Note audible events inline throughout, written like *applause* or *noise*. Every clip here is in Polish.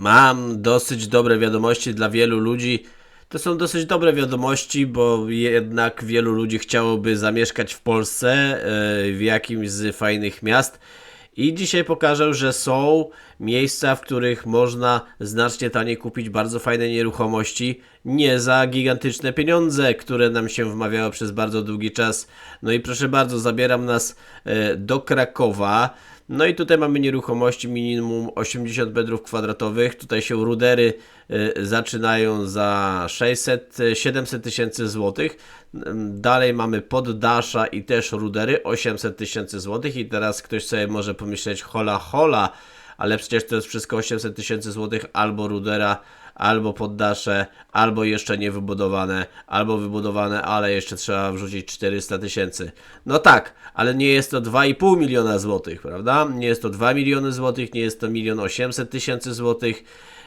Mam dosyć dobre wiadomości dla wielu ludzi. To są dosyć dobre wiadomości, bo jednak wielu ludzi chciałoby zamieszkać w Polsce, e, w jakimś z fajnych miast. I dzisiaj pokażę, że są miejsca, w których można znacznie taniej kupić bardzo fajne nieruchomości, nie za gigantyczne pieniądze, które nam się wmawiało przez bardzo długi czas. No i proszę bardzo, zabieram nas e, do Krakowa. No i tutaj mamy nieruchomości minimum 80 metrów kwadratowych. Tutaj się rudery y, zaczynają za 600, 700 tysięcy złotych. Ym, Dalej mamy poddasza i też rudery 800 tysięcy złotych. I teraz ktoś sobie może pomyśleć hola hola, ale przecież to jest wszystko 800 tysięcy złotych albo rudera, albo poddasze, albo jeszcze nie wybudowane, albo wybudowane, ale jeszcze trzeba wrzucić 400 tysięcy. No tak, ale nie jest to 2,5 miliona złotych, prawda? Nie jest to 2 miliony złotych, nie jest to 1 800 tysięcy złotych,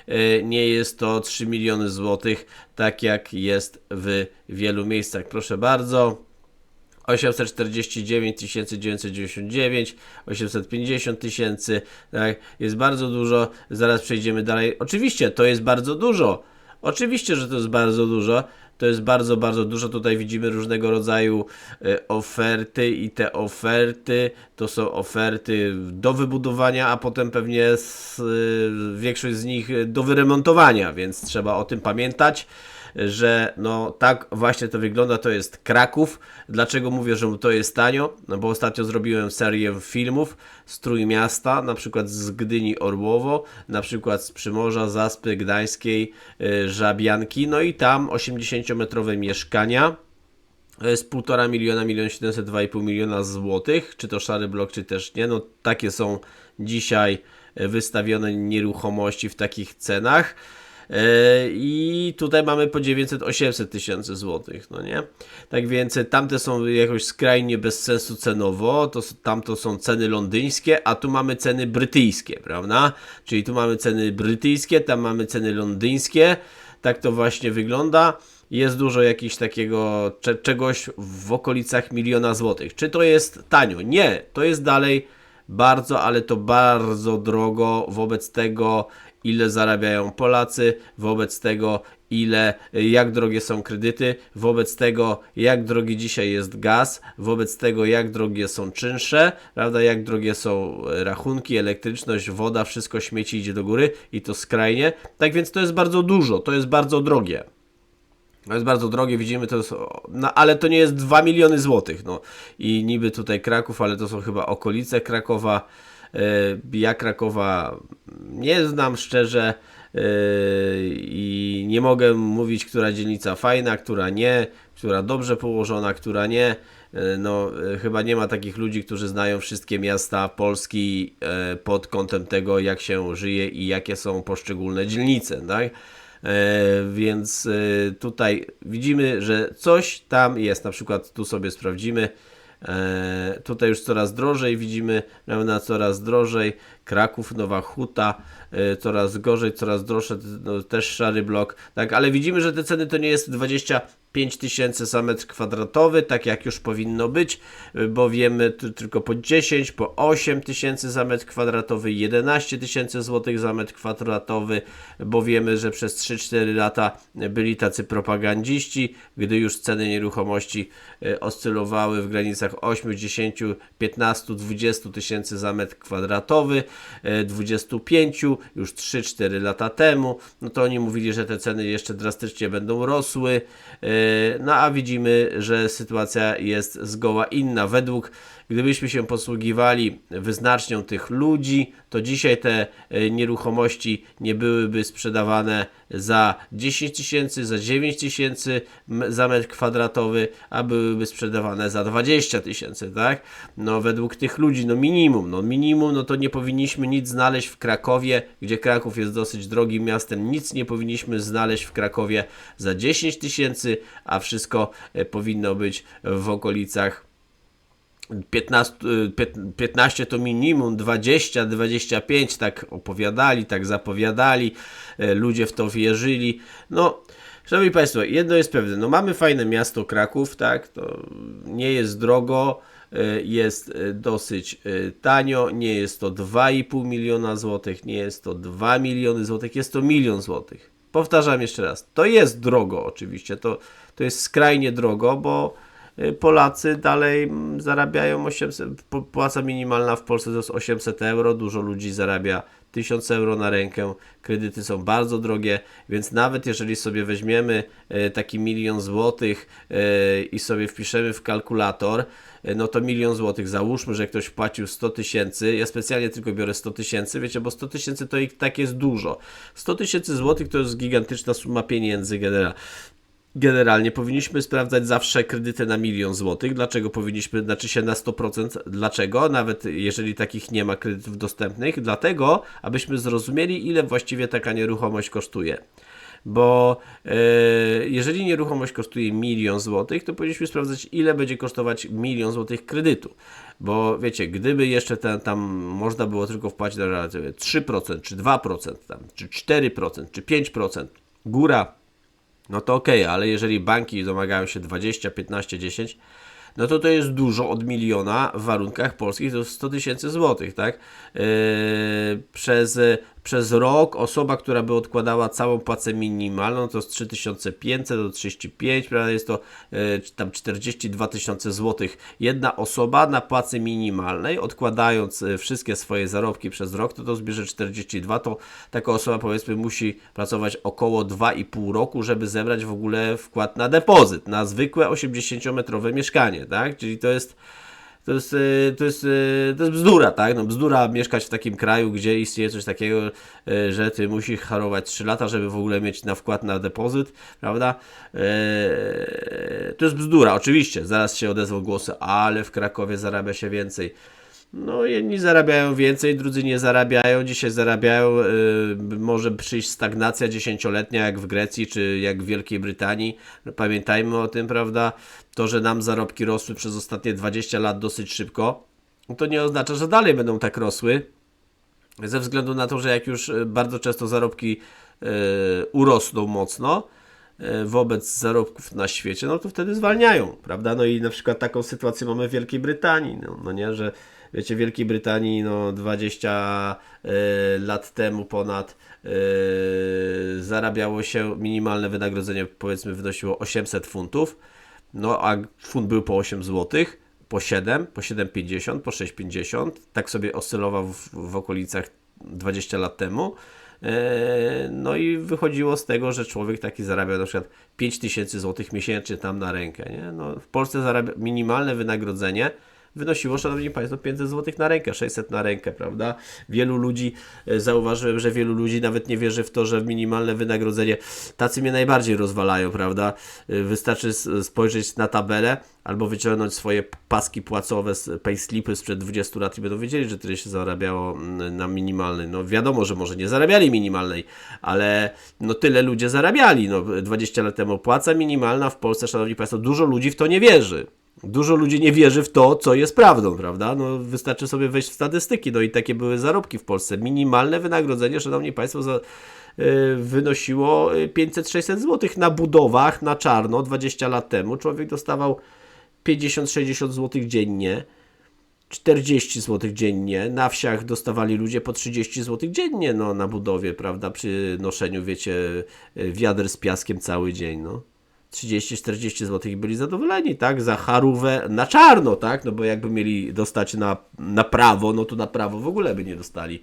yy, nie jest to 3 miliony złotych, tak jak jest w wielu miejscach. Proszę bardzo. 849 999, 850 tysięcy, tak, jest bardzo dużo, zaraz przejdziemy dalej. Oczywiście to jest bardzo dużo, oczywiście, że to jest bardzo dużo, to jest bardzo, bardzo dużo, tutaj widzimy różnego rodzaju e, oferty i te oferty to są oferty do wybudowania, a potem pewnie z, e, większość z nich do wyremontowania, więc trzeba o tym pamiętać że no tak właśnie to wygląda, to jest Kraków. Dlaczego mówię, że to jest tanio? No bo ostatnio zrobiłem serię filmów z Trójmiasta, na przykład z Gdyni Orłowo, na przykład z Przymorza, Zaspy Gdańskiej, y, Żabianki, no i tam 80-metrowe mieszkania. To jest 1,5 miliona, milion 700, 2,5 miliona złotych, czy to szary blok, czy też nie. No takie są dzisiaj wystawione nieruchomości w takich cenach. Yy, I tutaj mamy po 900-800 tysięcy złotych, no nie? Tak więc tamte są jakoś skrajnie bez sensu cenowo, to, s- tam to są ceny londyńskie, a tu mamy ceny brytyjskie, prawda? Czyli tu mamy ceny brytyjskie, tam mamy ceny londyńskie, tak to właśnie wygląda. Jest dużo jakiś takiego cze- czegoś w okolicach miliona złotych. Czy to jest tanio? Nie, to jest dalej bardzo, ale to bardzo drogo wobec tego, ile zarabiają Polacy, wobec tego, ile, jak drogie są kredyty, wobec tego, jak drogi dzisiaj jest gaz, wobec tego, jak drogie są czynsze, prawda, jak drogie są rachunki, elektryczność, woda, wszystko śmieci idzie do góry i to skrajnie. Tak więc to jest bardzo dużo, to jest bardzo drogie. To jest bardzo drogie, widzimy to, jest, no, ale to nie jest 2 miliony złotych. No. I niby tutaj Kraków, ale to są chyba okolice Krakowa. Yy, Ja Krakowa nie znam szczerze yy, i nie mogę mówić, która dzielnica fajna, która nie, która dobrze położona, która nie. Yy, No, chyba nie ma takich ludzi, którzy znają wszystkie miasta Polski pod kątem tego, jak się żyje i jakie są poszczególne dzielnice, tak? Więc tutaj widzimy, że coś tam jest. Na przykład tu sobie sprawdzimy. E, tutaj już coraz drożej widzimy, prawda, coraz drożej. Kraków, Nowa Huta, e, coraz gorzej, coraz droższe, no, też szary blok. Tak, ale widzimy, że te ceny to nie jest 25 tysięcy za metr kwadratowy, tak jak już powinno być, e, bo wiemy tylko po 10, po 8 tysięcy za metr kwadratowy, 11 tysięcy złotych za metr kwadratowy, bo wiemy, że przez 3-4 lata byli tacy propagandziści, gdy już ceny nieruchomości e, oscylowały w granicach 8, 10, 15, 20 tysięcy za metr kwadratowy, 25 już 3-4 lata temu, no to oni mówili, że te ceny jeszcze drastycznie będą rosły, e, no a widzimy, że sytuacja jest zgoła inna. Według, gdybyśmy się posługiwali wyznacznią tych ludzi, to dzisiaj te e, nieruchomości nie byłyby sprzedawane za 10 tysięcy, za 9 tysięcy za metr kwadratowy, a byłyby sprzedawane za 20 tysięcy, tak? No według tych ludzi, no minimum, no minimum, no to nie powinniśmy nic znaleźć w Krakowie, gdzie Kraków jest dosyć drogim miastem, nic nie powinniśmy znaleźć w Krakowie za 10 tysięcy, a wszystko e, powinno być w okolicach 15, y, pięt- 15 to minimum, 20, 25 tak opowiadali, tak zapowiadali, e, ludzie w to wierzyli. No, szanowni Państwo, jedno jest pewne, no mamy fajne miasto Kraków, tak, to nie jest drogo, e, jest e, dosyć tanio, nie jest to 2,5 miliona złotych, nie jest to 2 miliony złotych, jest to milion złotych. Powtarzam jeszcze raz, to jest drogo oczywiście, to, to jest skrajnie drogo, bo Polacy dalej mm, zarabiają 800, po- płaca minimalna w Polsce to jest 800 euro, dużo ludzi zarabia 1000 euro na rękę, kredyty są bardzo drogie, więc nawet jeżeli sobie weźmiemy e, taki milion złotych e, i sobie wpiszemy w kalkulator, no to milion złotych, załóżmy, że ktoś wpłacił 100 tysięcy, ja specjalnie tylko biorę 100 tysięcy, wiecie, bo 100 tysięcy to i tak jest dużo. 100 tysięcy złotych to jest gigantyczna suma pieniędzy generalnie. Generalnie powinniśmy sprawdzać zawsze kredyty na milion złotych. Dlaczego powinniśmy, znaczy się na 100%? Dlaczego? Nawet jeżeli takich nie ma kredytów dostępnych. Dlatego, abyśmy zrozumieli, ile właściwie taka nieruchomość kosztuje. Bo e, jeżeli nieruchomość kosztuje milion złotych, to powinniśmy sprawdzać, ile będzie kosztować milion złotych kredytu. Bo wiecie, gdyby jeszcze ten, tam można było tylko wpłacić na przykład 3%, czy 2%, tam, czy 4%, czy 5%, góra no to okej, ale jeżeli banki domagają się 20, 15, 10, no to to jest dużo od miliona w warunkach polskich, to jest 100 tysięcy złotych, tak? Yy, przez, przez rok osoba, która by odkładała całą płacę minimalną, to z 3500 do 35, prawda? Jest to yy, tam 42 tysiące złotych. Jedna osoba na płacy minimalnej, odkładając yy, wszystkie swoje zarobki przez rok, to to zbierze 42, to taka osoba powiedzmy musi pracować około 2,5 roku, żeby zebrać w ogóle wkład na depozyt, na zwykłe 80-metrowe mieszkanie, tak? Czyli to jest to jest, y, to, jest, y, to jest bzdura, tak? No bzdura mieszkać w takim kraju, gdzie istnieje coś takiego, y, że ty musisz harować 3 lata, żeby w ogóle mieć na wkład na depozyt, prawda? To jest bzdura, oczywiście. Zaraz się odezwą głosy, ale w Krakowie zarabia się więcej. No, jedni zarabiają więcej, drudzy nie zarabiają. Dzisiaj zarabiają, y, może przyjść stagnacja dziesięcioletnia, jak w Grecji czy jak w Wielkiej Brytanii. No, Pamiętajmy o tym, prawda? To, że nam zarobki rosły przez ostatnie 20 lat dosyć szybko, to nie oznacza, że dalej będą tak rosły. Ze względu na to, że jak już y, bardzo często zarobki y, urosną mocno, y, wobec zarobków na świecie, no to wtedy zwalniają, prawda? No i na przykład taką sytuację mamy w Wielkiej Brytanii, no, no nie, że wiecie, Wielkiej Brytanii no 20 y, lat temu ponad y, zarabiało się minimalne wynagrodzenie powiedzmy wynosiło 800 funtów, no a funt był po 8 zł, po 7, po 7,50, po 6,50, tak sobie oscylował w, w okolicach 20 lat temu. E, No i wychodziło z tego, że człowiek taki zarabia na przykład 5000 zł miesięcznie tam na rękę. Nie? No, w Polsce zarabia minimalne wynagrodzenie wynosiło, szanowni państwo, 500 zł na rękę, 600 na rękę, prawda? Wielu ludzi, e, zauważyłem, że wielu ludzi nawet nie wierzy w to, że minimalne wynagrodzenie, tacy mnie najbardziej rozwalają, prawda? E, Wystarczy spojrzeć na tabelę albo wyciągnąć swoje paski płacowe z payslipy sprzed 20 lat i będą wiedzieli, że tyle się zarabiało na minimalnej. No wiadomo, że może nie zarabiali minimalnej, ale no tyle ludzie zarabiali. No 20 lat temu płaca minimalna w Polsce, szanowni państwo, dużo ludzi w to nie wierzy. Dużo ludzi nie wierzy w to, co jest prawdą, prawda? No, wystarczy sobie wejść w statystyki. No i takie były zarobki w Polsce. Minimalne wynagrodzenie, szanowni państwo, za, y, wynosiło y, 500-600 zł na budowach na czarno 20 lat temu. Człowiek dostawał 50-60 zł dziennie. 40 zł dziennie. Na wsiach dostawali ludzie po 30 zł dziennie no, na budowie, prawda? Przy noszeniu, wiecie, y, wiader z piaskiem cały dzień. No. 30-40 zł i byli zadowoleni, tak? Za charówę na czarno, tak? No bo jakby mieli dostać na, na prawo, no to na prawo w ogóle by nie dostali.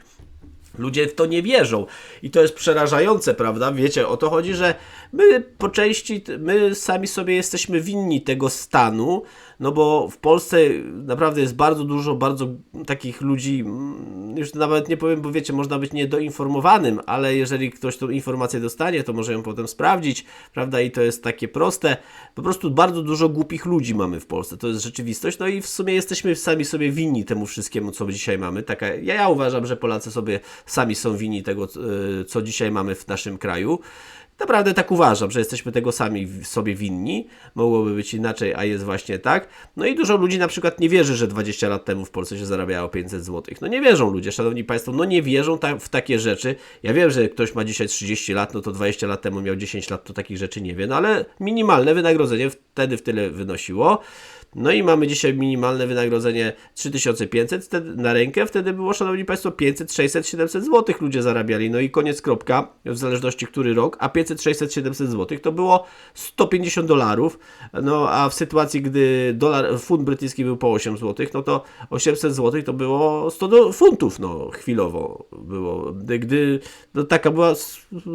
Ludzie w to nie wierzą i to jest przerażające, prawda? Wiecie, o to chodzi, że my po części, my sami sobie jesteśmy winni tego stanu, no bo w Polsce naprawdę jest bardzo dużo, bardzo takich ludzi, mm, już nawet nie powiem, bo wiecie, można być niedoinformowanym, ale jeżeli ktoś tą informację dostanie, to może ją potem sprawdzić, prawda? I to jest takie proste. Po prostu bardzo dużo głupich ludzi mamy w Polsce, to jest rzeczywistość, no i w sumie jesteśmy sami sobie winni temu wszystkiemu, co dzisiaj mamy. Taka, ja, ja uważam, że Polacy sobie sami są winni tego, co dzisiaj mamy w naszym kraju. Naprawdę tak uważam, że jesteśmy tego sami sobie winni. Mogłoby być inaczej, a jest właśnie tak. No i dużo ludzi na przykład nie wierzy, że 20 lat temu w Polsce się zarabiało 500 zł. No nie wierzą ludzie, szanowni państwo, no nie wierzą ta, w takie rzeczy. Ja wiem, że ktoś ma dzisiaj 30 lat, no to 20 lat temu miał 10 lat, to takich rzeczy nie wie, no ale minimalne wynagrodzenie wtedy w tyle wynosiło. No i mamy dzisiaj minimalne wynagrodzenie 3500 wtedy na rękę, wtedy było, szanowni państwo, 500, 600, 700 zł ludzie zarabiali. No i koniec kropka, w zależności który rok, a 500, 600, 700 zł to było 150 dolarów. No a w sytuacji, gdy dolar, funt brytyjski był po 8 zł, no to 800 zł to było 100 do, funtów, no chwilowo było. Gdy no, taka była,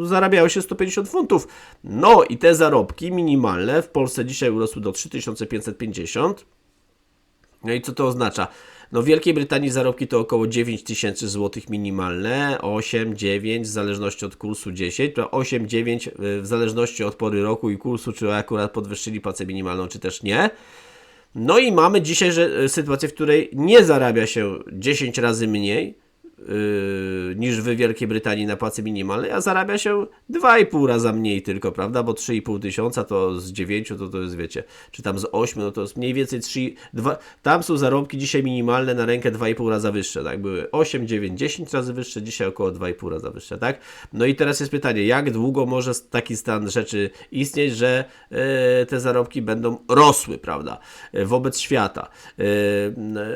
zarabiało się 150 funtów. No i te zarobki minimalne w Polsce dzisiaj urosły do 3550. No i co to oznacza? No w Wielkiej Brytanii zarobki to około 9 tysięcy złotych minimalne, 8, 9 w zależności od kursu 10, to 8, 9 w zależności od pory roku i kursu, czy akurat podwyższyli płacę minimalną, czy też nie. No i mamy dzisiaj że, sytuację, w której nie zarabia się 10 razy mniej, niż w Wielkiej Brytanii na płacy minimalnej, a zarabia się 2,5 raza mniej tylko, prawda? Bo 3,5 tysiąca to z 9 to to jest, wiecie, czy tam z 8, no to jest mniej więcej 3, 2, tam są zarobki dzisiaj minimalne na rękę 2,5 raza wyższe, tak? Były 8, 9, 10 razy wyższe, dzisiaj około 2,5 raza wyższe, tak? No i teraz jest pytanie, jak długo może taki stan rzeczy istnieć, że yy, te zarobki będą rosły, prawda? Yy, wobec świata.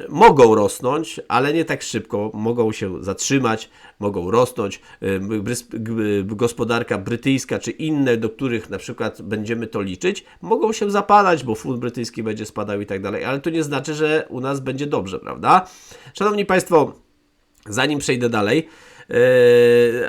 Mogą rosnąć, ale nie tak szybko, mogą się zatrzymać, mogą rosnąć. Gospodarka brytyjska czy inne, do których na przykład będziemy to liczyć, mogą się zapadać, bo funt brytyjski będzie spadał i tak dalej, ale to nie znaczy, że u nas będzie dobrze, prawda? Szanowni Państwo, zanim przejdę dalej, y,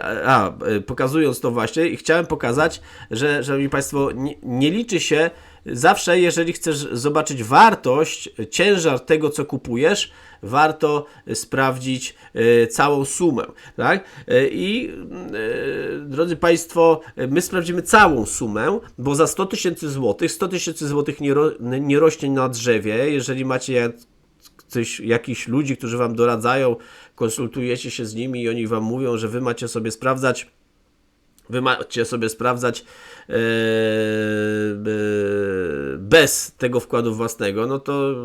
a, y, pokazując to właśnie, chciałem pokazać, że, Szanowni Państwo, nie, nie liczy się zawsze, jeżeli chcesz zobaczyć wartość, ciężar tego, co kupujesz, warto sprawdzić e, całą sumę. Tak? E, I e, drodzy Państwo, my sprawdzimy całą sumę, bo za 100 tysięcy złotych, 100 tysięcy złotych nie, ro, nie rośnie na drzewie. Jeżeli macie coś, jakichś ludzi, którzy Wam doradzają, konsultujecie się z nimi i oni Wam mówią, że Wy macie sobie sprawdzać Wy macie sobie sprawdzać e, e, bez tego wkładu własnego, no to,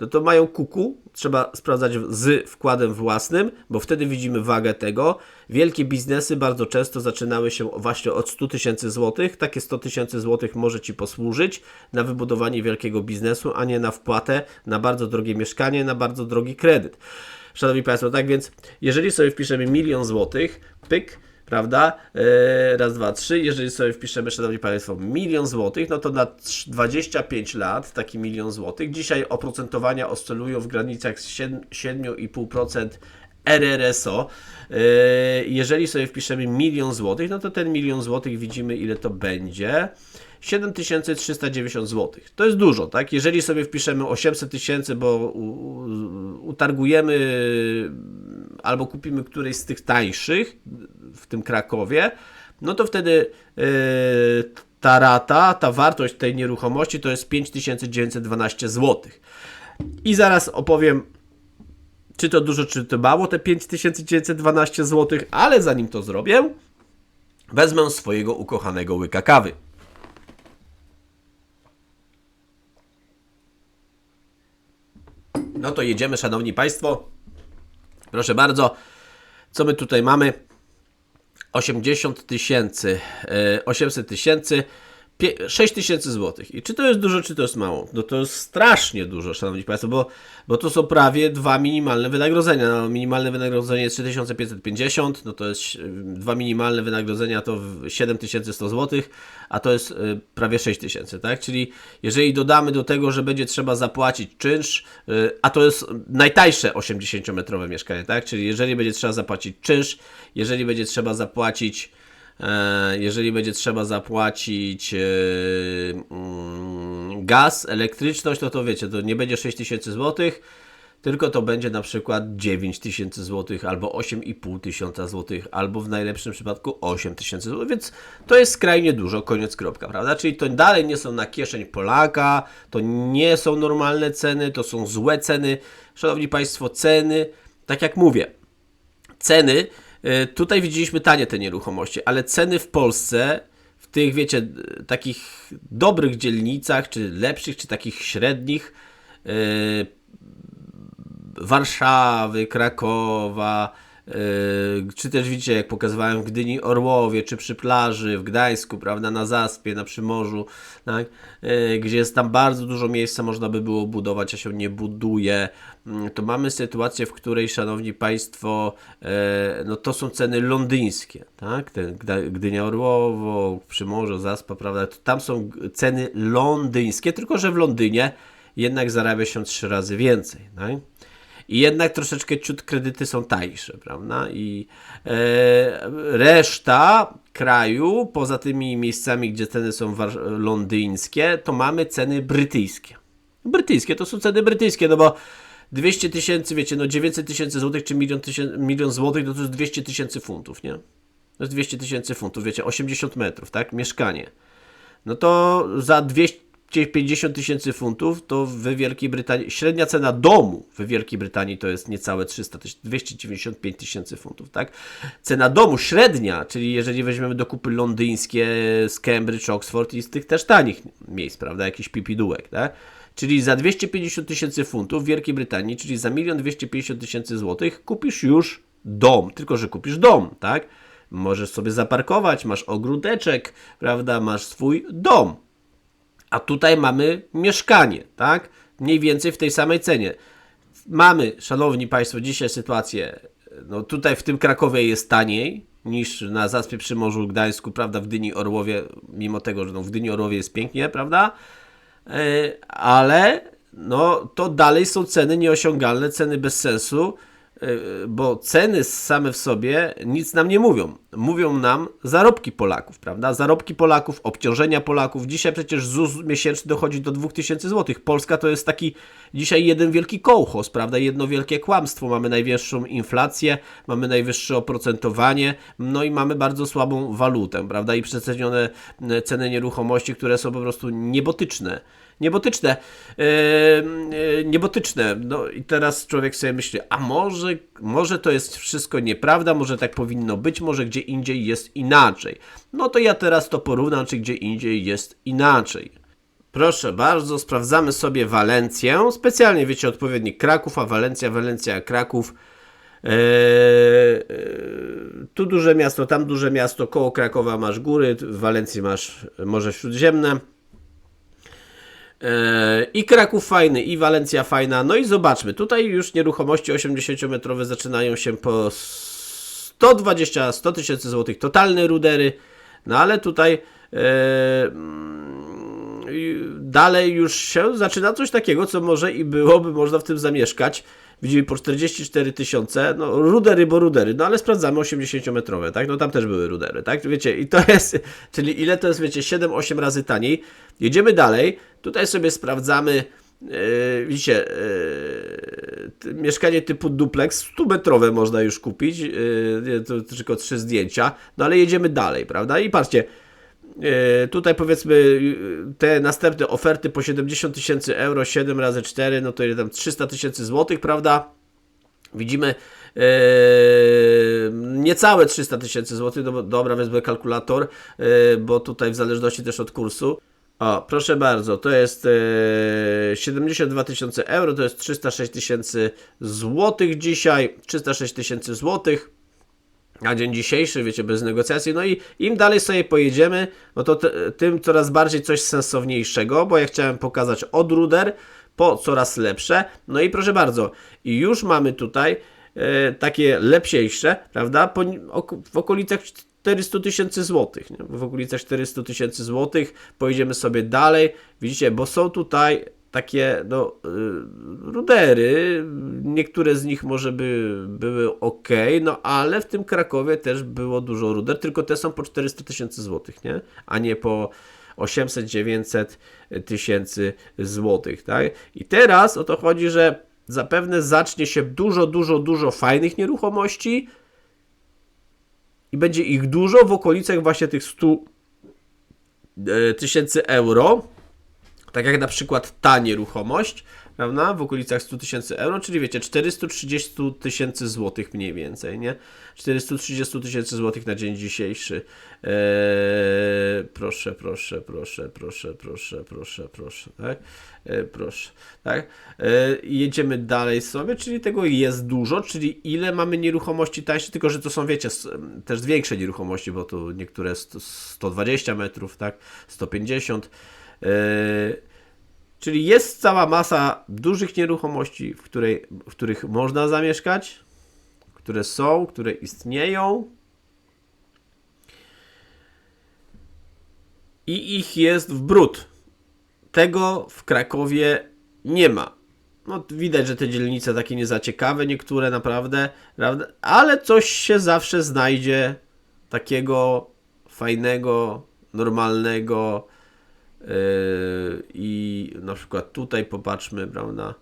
no to mają kuku. Trzeba sprawdzać z wkładem własnym, bo wtedy widzimy wagę tego. Wielkie biznesy bardzo często zaczynały się właśnie od 100 tysięcy złotych. Takie 100 tysięcy złotych może Ci posłużyć na wybudowanie wielkiego biznesu, a nie na wpłatę na bardzo drogie mieszkanie, na bardzo drogi kredyt. Szanowni Państwo, tak więc jeżeli sobie wpiszemy milion złotych, pyk, prawda? E, raz, dwa, trzy. Jeżeli sobie wpiszemy, szanowni państwo, milion złotych, no to na 25 lat taki milion złotych. Dzisiaj oprocentowania oscylują w granicach 7,5% RRSO. E, jeżeli sobie wpiszemy milion złotych, no to ten milion złotych widzimy, ile to będzie. 7390 zł. To jest dużo, tak? Jeżeli sobie wpiszemy 800 tysięcy, bo utargujemy albo kupimy któryś z tych tańszych w tym Krakowie, no to wtedy yy, ta rata, ta wartość tej nieruchomości to jest 5912 zł. I zaraz opowiem, czy to dużo, czy to mało, te 5912 zł, ale zanim to zrobię, wezmę swojego ukochanego łyka kawy. No to jedziemy, szanowni państwo. Proszę bardzo, co my tutaj mamy? 80 tysięcy, 800 e, tysięcy, 6 tysięcy złotych. I czy to jest dużo, czy to jest mało? No to jest strasznie dużo, szanowni państwo, bo, bo to są prawie dwa minimalne wynagrodzenia. No, minimalne wynagrodzenie jest 3550, no to jest dwa minimalne wynagrodzenia to 7100 złotych, a to jest y, prawie 6 tysięcy, tak? Czyli jeżeli dodamy do tego, że będzie trzeba zapłacić czynsz, y, a to jest najtańsze 80-metrowe mieszkanie, tak? Czyli jeżeli będzie trzeba zapłacić czynsz, jeżeli będzie trzeba zapłacić jeżeli będzie trzeba zapłacić e, mm, gaz, elektryczność, no to wiecie, to nie będzie 6000 zł, tylko to będzie na przykład 9 tysięcy złotych, albo 8,5 tysiąca złotych, albo w najlepszym przypadku 8 tysięcy złotych, więc to jest skrajnie dużo, koniec kropka, prawda? Czyli to dalej nie są na kieszeń Polaka, to nie są normalne ceny, to są złe ceny. Szanowni Państwo, ceny, tak jak mówię, ceny E, tutaj widzieliśmy tanie te nieruchomości, ale ceny w Polsce, w tych, wiecie, takich dobrych dzielnicach, czy lepszych, czy takich średnich, e, Warszawy, Krakowa, czy też widzicie, jak pokazywałem w Gdyni Orłowie, czy przy plaży, w Gdańsku, prawda, na Zaspie, na Przymorzu, tak, yy, gdzie jest tam bardzo dużo miejsca, można by było budować, a się nie buduje, Yy, to mamy sytuację, w której, szanowni Państwo, yy, no to są ceny londyńskie, tak, Gdynia Orłowo, Przymorze, Zaspa, prawda, to tam są ceny londyńskie, tylko że w Londynie jednak zarabia się trzy razy więcej, tak? I jednak troszeczkę ciut kredyty są tańsze, prawda? I e, reszta kraju, poza tymi miejscami, gdzie ceny są londyńskie, to mamy ceny brytyjskie. Brytyjskie to są ceny brytyjskie, no bo 200 tysięcy, wiecie, no 900 tysięcy złotych czy milion, tysię- milion złotych, no to jest 200 tysięcy funtów, nie? To jest 200 tysięcy funtów, wiecie, 80 metrów, tak? Mieszkanie. No to za 250 tysięcy funtów to w Wielkiej Brytanii, średnia cena domu w Wielkiej Brytanii to jest niecałe 300 tysięcy, 295 tysięcy funtów, tak? Cena domu średnia, czyli jeżeli weźmiemy do kupy londyńskie z Cambridge, Oxford i z tych też tanich miejsc, prawda, jakiś pipidułek, tak? Czyli za 250 tysięcy funtów w Wielkiej Brytanii, czyli za 1 250 tysięcy złotych kupisz już dom, tylko że kupisz dom, tak? Możesz sobie zaparkować, masz ogródeczek, prawda, masz swój dom. A tutaj mamy mieszkanie, tak? Mniej więcej w tej samej cenie. Mamy, szanowni Państwo, dzisiaj sytuację, no tutaj w tym Krakowie jest taniej niż na Zaspie przy Morzu Gdańsku, prawda, w Gdyni Orłowie, mimo tego, że no w Gdyni Orłowie jest pięknie, prawda? E, ale no to dalej są ceny nieosiągalne, ceny bez sensu, bo ceny same w sobie nic nam nie mówią. Mówią nam zarobki Polaków, prawda? Zarobki Polaków, obciążenia Polaków. Dzisiaj przecież ZUS miesięczny dochodzi do 2000 zł. Polska to jest taki dzisiaj jeden wielki kołchos, prawda? Jedno wielkie kłamstwo. Mamy najwyższą inflację, mamy najwyższe oprocentowanie, no i mamy bardzo słabą walutę, prawda? I przecenione e, ceny nieruchomości, które są po prostu niebotyczne niebotyczne. Yy, yy, niebotyczne. No i teraz człowiek sobie myśli, a może, może to jest wszystko nieprawda, może tak powinno być, może gdzie indziej jest inaczej. No to ja teraz to porównam, czy gdzie indziej jest inaczej. Proszę bardzo, sprawdzamy sobie Walencję. Specjalnie wiecie odpowiednik Kraków, a Walencja, Walencja, Kraków. Eee, tu duże miasto, tam duże miasto, koło Krakowa masz góry, w Walencji masz Morze Śródziemne. Eee, I Kraków fajny, i Walencja fajna. No i zobaczmy, tutaj już nieruchomości 80-metrowe zaczynają się po 120-100 tysięcy złotych. Totalne rudery. No ale tutaj i dalej już się zaczyna coś takiego, co może i byłoby można w tym zamieszkać. Widzimy po 44 tysiące, no rudery, bo rudery, no ale sprawdzamy 80-metrowe, tak? No tam też były rudery, tak? Wiecie, i to jest, *laughs* czyli ile to jest, wiecie, 7-8 razy taniej. Jedziemy dalej, tutaj sobie sprawdzamy, yy, widzicie, yy, mieszkanie typu duplex, 100-metrowe można już kupić, yy, to tylko trzy zdjęcia, no ale jedziemy dalej, prawda? I patrzcie, Tutaj powiedzmy e, te następne oferty po 70 tysięcy euro, 7 razy 4, no to ile tam 300 tysięcy złotych, prawda? Widzimy e, niecałe 300 tysięcy złotych, no, dobra, wezmę kalkulator, e, bo tutaj w zależności też od kursu. O, proszę bardzo, to jest e, 72 tysiące euro, to jest 306 tysięcy złotych dzisiaj, 306 tysięcy złotych na dzień dzisiejszy, wiecie, bez negocjacji. No i im dalej sobie pojedziemy, no to tym coraz bardziej coś sensowniejszego, bo ja chciałem pokazać od ruder po coraz lepsze. No i proszę bardzo, i już mamy tutaj e, takie lepsiejsze, prawda, po, ok, w okolicach 400 tysięcy złotych, w okolicach 400 tysięcy złotych, pojedziemy sobie dalej, widzicie, bo są tutaj takie no, y, rudery, niektóre z nich może by były ok, no ale w tym Krakowie też było dużo ruder, tylko te są po 400 tysięcy złotych, nie? A nie po 800-900 tysięcy złotych, tak? I teraz o to chodzi, że zapewne zacznie się dużo, dużo, dużo fajnych nieruchomości i będzie ich dużo w okolicach właśnie tych 100 e, tysięcy euro, tak jak na przykład ta nieruchomość, prawda? W okolicach 100 tysięcy euro, czyli wiecie, 430 tysięcy złotych mniej więcej, nie? 430 tysięcy złotych na dzień dzisiejszy. Eee, proszę, proszę, proszę, proszę, proszę, proszę, proszę, tak? Eee, proszę, tak? Eee, jedziemy dalej sobie, czyli tego jest dużo, czyli ile mamy nieruchomości tańsze, tylko że to są, wiecie, też większe nieruchomości, bo tu niektóre sto- 120 metrów, tak? 150. Eee, Czyli jest cała masa dużych nieruchomości, w, której, w których można zamieszkać, które są, które istnieją. I ich jest w brud. Tego w Krakowie nie ma. No, widać, że te dzielnice takie nie za ciekawe, niektóre naprawdę, prawda? ale coś się zawsze znajdzie takiego fajnego, normalnego, I na przykład tutaj popatrzmy, prawda,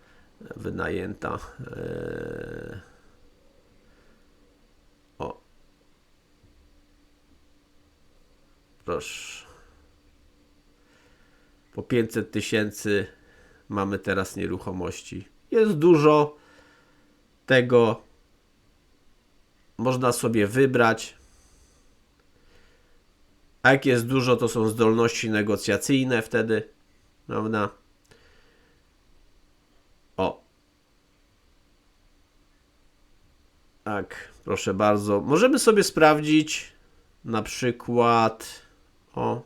wynajęta. yy, O. Proszę. Po 500 tysięcy mamy teraz nieruchomości. Jest dużo tego. Można sobie wybrać. A jak jest dużo, to są zdolności negocjacyjne wtedy, prawda? O. Tak, proszę bardzo. Możemy sobie sprawdzić na przykład o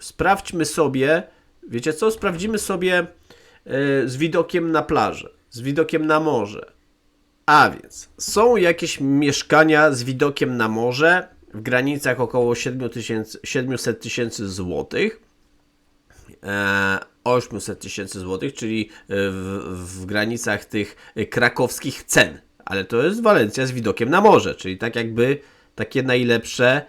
sprawdźmy sobie, wiecie co? Sprawdzimy sobie y, z widokiem na plażę, z widokiem na morze. A więc są jakieś mieszkania z widokiem na morze w granicach około 7 tysięcy- 700 tysięcy złotych. E, 800 tysięcy złotych, czyli e, w, w granicach tych e, krakowskich cen. Ale to jest Walencja z widokiem na morze, czyli tak jakby takie najlepsze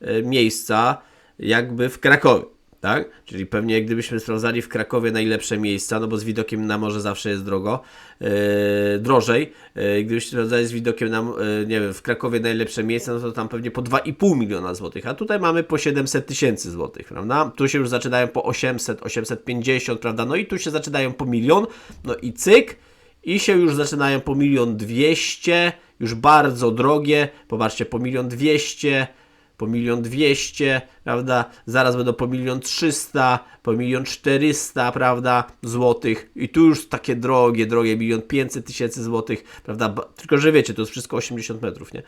e, miejsca jakby w Krakowie. Tak? Czyli pewnie gdybyśmy sprawdzali w Krakowie najlepsze miejsca, no bo z widokiem na morze zawsze jest drogo, yy, drożej. Yy, gdybyśmy sprawdzali z widokiem na, yy, nie wiem, w Krakowie najlepsze miejsca, no to tam pewnie po 2,5 miliona złotych, a tutaj mamy po 700 tysięcy złotych, prawda? Tu się już zaczynają po 800, 850, prawda? No i tu się zaczynają po milion, no i cyk, i się już zaczynają po milion dwieście, już bardzo drogie, popatrzcie, po milion dwieście, po milion dwieście, prawda, zaraz będą po milion trzysta, po milion czterysta, prawda, złotych. I tu już takie drogie, drogie, milion pięćset tysięcy złotych, prawda, tylko że wiecie, to jest wszystko 80 metrów, nie,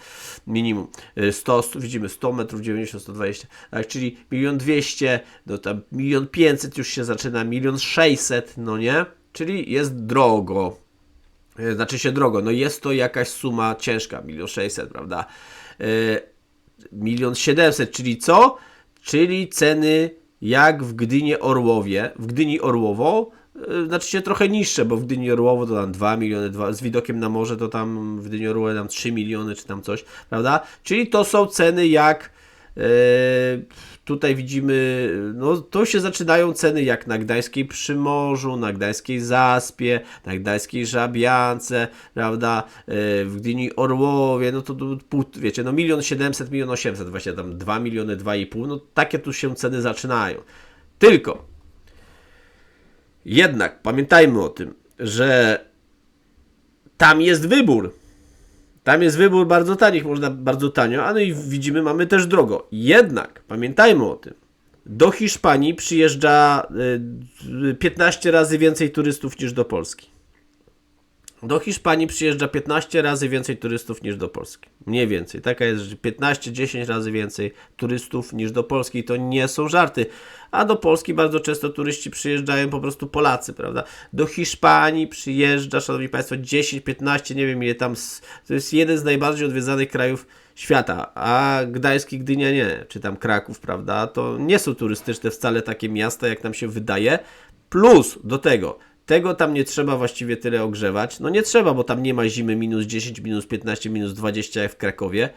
minimum, Y, 100, 100 widzimy 100 metrów, 90, 120, tak, czyli milion dwieście, no tam milion pięćset już się zaczyna, milion sześćset, no nie, czyli jest drogo, E, znaczy się drogo, no jest to jakaś suma ciężka, milion sześćset, prawda? E, Milion siedemset, czyli co? Czyli ceny jak w Gdyni Orłowie, w Gdyni Orłowo, e, znaczy się trochę niższe, bo w Gdyni Orłowo to tam 2 miliony, 2, z widokiem na morze to tam w Gdyni Orłowo tam 3 miliony, czy tam coś, prawda? Czyli to są ceny jak e, tutaj widzimy, no to się zaczynają ceny jak na Gdańskiej Przymorzu, na Gdańskiej Zaspie, na Gdańskiej Żabiance, prawda, e, w Gdyni Orłowie, no to, pół, wiecie, no milion siedemset, milion osiemset, właśnie tam 2 miliony, 2,5, no takie tu się ceny zaczynają. Tylko jednak pamiętajmy o tym, że tam jest wybór. Tam jest wybór bardzo tanich, można bardzo tanio, a no i widzimy, mamy też drogo. Jednak pamiętajmy o tym. Do Hiszpanii przyjeżdża y, 15 razy więcej turystów niż do Polski. Do Hiszpanii przyjeżdża 15 razy więcej turystów niż do Polski. Mniej więcej. Taka jest, że 15-10 razy więcej turystów niż do Polski. I to nie są żarty. A do Polski bardzo często turyści przyjeżdżają po prostu Polacy, prawda? Do Hiszpanii przyjeżdża, szanowni państwo, 10-15, nie wiem ile tam. To jest jeden z najbardziej odwiedzanych krajów świata. A Gdańsk i Gdynia nie, czy tam Kraków, prawda? To nie są turystyczne wcale takie miasta, jak nam się wydaje. Plus do tego, tego tam nie trzeba właściwie tyle ogrzewać. No nie trzeba, bo tam nie ma zimy minus 10, minus 15, minus 20 jak w Krakowie.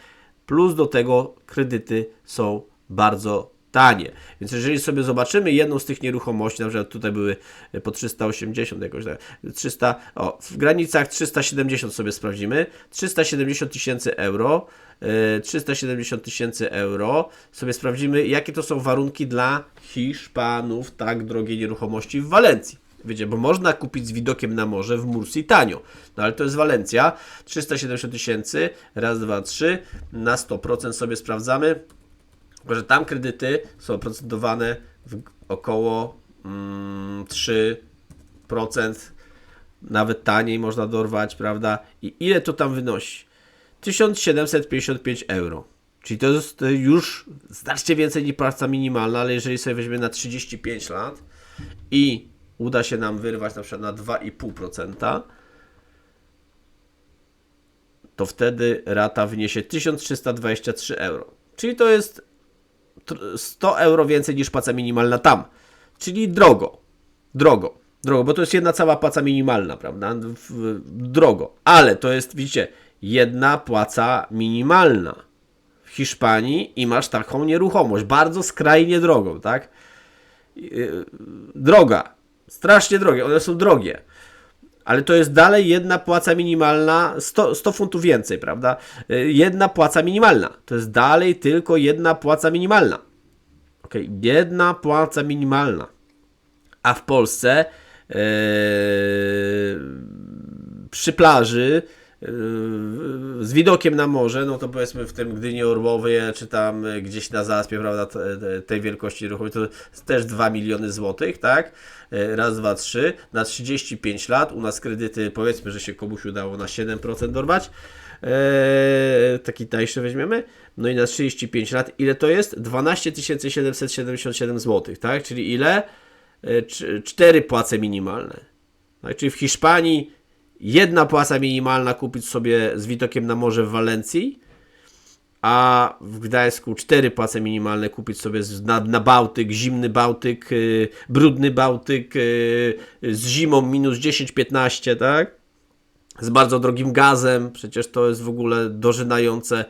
Plus do tego kredyty są bardzo tanie. Więc jeżeli sobie zobaczymy jedną z tych nieruchomości, na przykład tutaj były po 380 jakoś tak, 300, o, w granicach 370 sobie sprawdzimy, 370 tysięcy euro, e, 370 tysięcy euro, sobie sprawdzimy, jakie to są warunki dla Hiszpanów tak drogiej nieruchomości w Walencji. Wiecie, bo można kupić z widokiem na morze w Mursji tanio. No ale to jest Walencja. 370 tysięcy, raz, dwa, trzy. Na 100% sobie sprawdzamy, że tam kredyty są procentowane w około mm, 3%. Nawet taniej można dorwać, prawda? I ile to tam wynosi? 1755 euro. Czyli to jest już znacznie więcej niż płaca minimalna, ale jeżeli sobie weźmiemy na 35 lat i uda się nam wyrwać na przykład na 2,5%, to wtedy rata wyniesie 1323 euro. Czyli to jest 100 euro więcej niż płaca minimalna tam. Czyli drogo. Drogo. Drogo, bo to jest jedna cała płaca minimalna, prawda? Drogo. Ale to jest, widzicie, jedna płaca minimalna w Hiszpanii i masz taką nieruchomość. Bardzo skrajnie drogą, tak? Droga. Strasznie drogie. One są drogie ale to jest dalej jedna płaca minimalna, 100, 100 funtów więcej, prawda? Jedna płaca minimalna. To jest dalej tylko jedna płaca minimalna. Ok, jedna płaca minimalna. A w Polsce yy, przy plaży z widokiem na morze, no to powiedzmy w tym Gdyni Orłowie, czy tam gdzieś na Zaspie, prawda, tej wielkości ruchowej, to też 2 miliony złotych, tak? Raz, dwa, trzy, na 35 lat, u nas kredyty, powiedzmy, że się komuś udało na 7% dorwać, eee, taki tańszy weźmiemy, no i na 35 lat, ile to jest? 12 777 zł, tak? Czyli ile? 4 e, płace minimalne. Tak? Czyli w Hiszpanii jedna płaca minimalna kupić sobie z widokiem na morze w Walencji, a w Gdańsku cztery płace minimalne kupić sobie na, na Bałtyk, zimny Bałtyk, yy, brudny Bałtyk, yy, z zimą minus 10-15, tak? Z bardzo drogim gazem, przecież to jest w ogóle dożynające.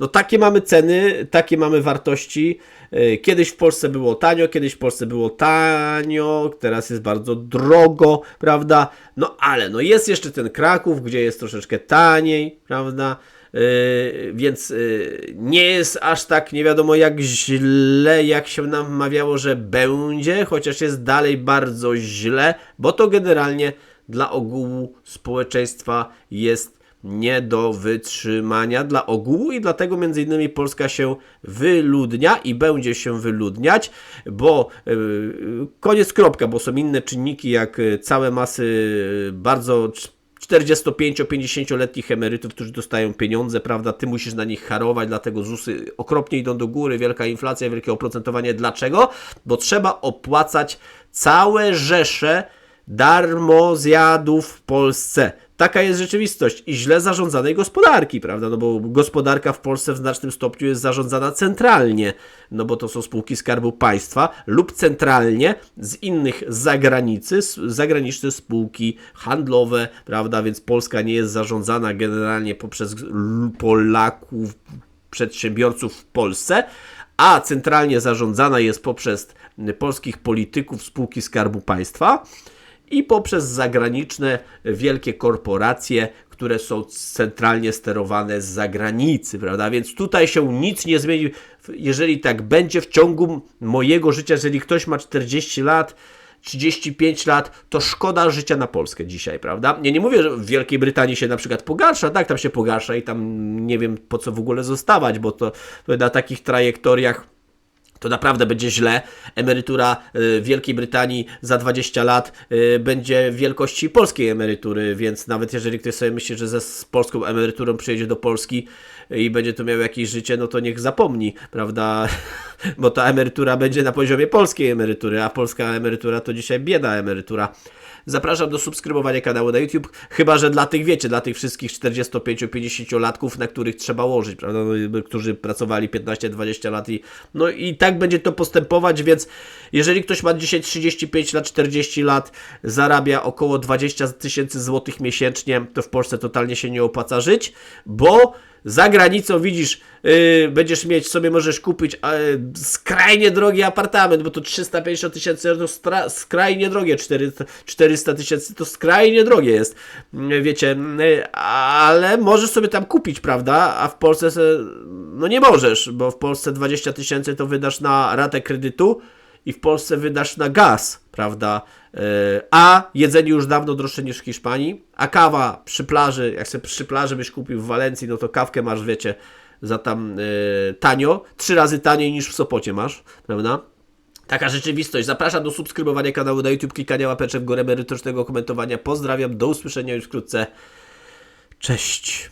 No takie mamy ceny, takie mamy wartości. Y, kiedyś w Polsce było tanio, kiedyś w Polsce było tanio, teraz jest bardzo drogo, prawda? No ale no jest jeszcze ten Kraków, gdzie jest troszeczkę taniej, prawda? Yy, więc yy, nie jest aż tak nie wiadomo jak źle, jak się nam mawiało, że będzie, chociaż jest dalej bardzo źle, bo to generalnie dla ogółu społeczeństwa jest nie do wytrzymania dla ogółu i dlatego między innymi Polska się wyludnia i będzie się wyludniać, bo yy, koniec kropka, bo są inne czynniki jak y, całe masy bardzo 45-50-letnich emerytów, którzy dostają pieniądze, prawda? Ty musisz na nich harować, dlatego ZUSy okropnie idą do góry, wielka inflacja, wielkie oprocentowanie. Dlaczego? Bo trzeba opłacać całe rzesze darmozjadów w Polsce. Taka jest rzeczywistość i źle zarządzanej gospodarki, prawda? No bo gospodarka w Polsce w znacznym stopniu jest zarządzana centralnie, no bo to są spółki Skarbu Państwa lub centralnie z innych zagranicy, zagraniczne spółki handlowe, prawda? Więc Polska nie jest zarządzana generalnie poprzez Polaków, przedsiębiorców w Polsce, a centralnie zarządzana jest poprzez polskich polityków spółki Skarbu Państwa i poprzez zagraniczne wielkie korporacje, które są centralnie sterowane z zagranicy, prawda? Więc tutaj się nic nie zmieni. Jeżeli tak będzie w ciągu mojego życia, jeżeli ktoś ma 40 lat, 35 lat, to szkoda życia na Polskę dzisiaj, prawda? Ja nie mówię, że w Wielkiej Brytanii się na przykład pogarsza, tak, tam się pogarsza i tam nie wiem po co w ogóle zostawać, bo to, na takich trajektoriach to naprawdę będzie źle. Emerytura y, Wielkiej Brytanii za 20 lat y, będzie wielkości polskiej emerytury, więc nawet jeżeli ktoś sobie myśli, że ze z polską emeryturą przyjedzie do Polski i będzie tu miał jakieś życie, no to niech zapomni, prawda? *laughs* Bo ta emerytura będzie na poziomie polskiej emerytury, a polska emerytura to dzisiaj bieda emerytura. Zapraszam do subskrybowania kanału na YouTube, chyba że dla tych, wiecie, dla tych wszystkich 45-50 latków, na których trzeba łożyć, prawda, no, którzy pracowali 15-20 lat i no i tak będzie to postępować, więc jeżeli ktoś ma dzisiaj 35 lat, 40 lat, zarabia około 20 tysięcy złotych miesięcznie, to w Polsce totalnie się nie opłaca żyć, bo za granicą widzisz, yy, będziesz mieć sobie, możesz kupić yy, skrajnie drogi apartament, bo to 350 tysięcy to skrajnie drogie, 400 400 tysięcy to skrajnie drogie jest, Yy, wiecie, yy, ale możesz sobie tam kupić, prawda, a w Polsce se, no nie możesz, bo w Polsce 20 tysięcy to wydasz na ratę kredytu, i w Polsce wydasz na gaz, prawda? Yy, A jedzenie już dawno droższe niż w Hiszpanii, a kawa przy plaży, jak sobie przy plaży byś kupił w Walencji, no to kawkę masz, wiecie, za tam yy, tanio, trzy razy taniej niż w Sopocie masz, prawda? Taka rzeczywistość. Zapraszam do subskrybowania kanału na YouTube, klikania łapeczek w górę, merytorycznego komentowania. Pozdrawiam, do usłyszenia już wkrótce. Cześć.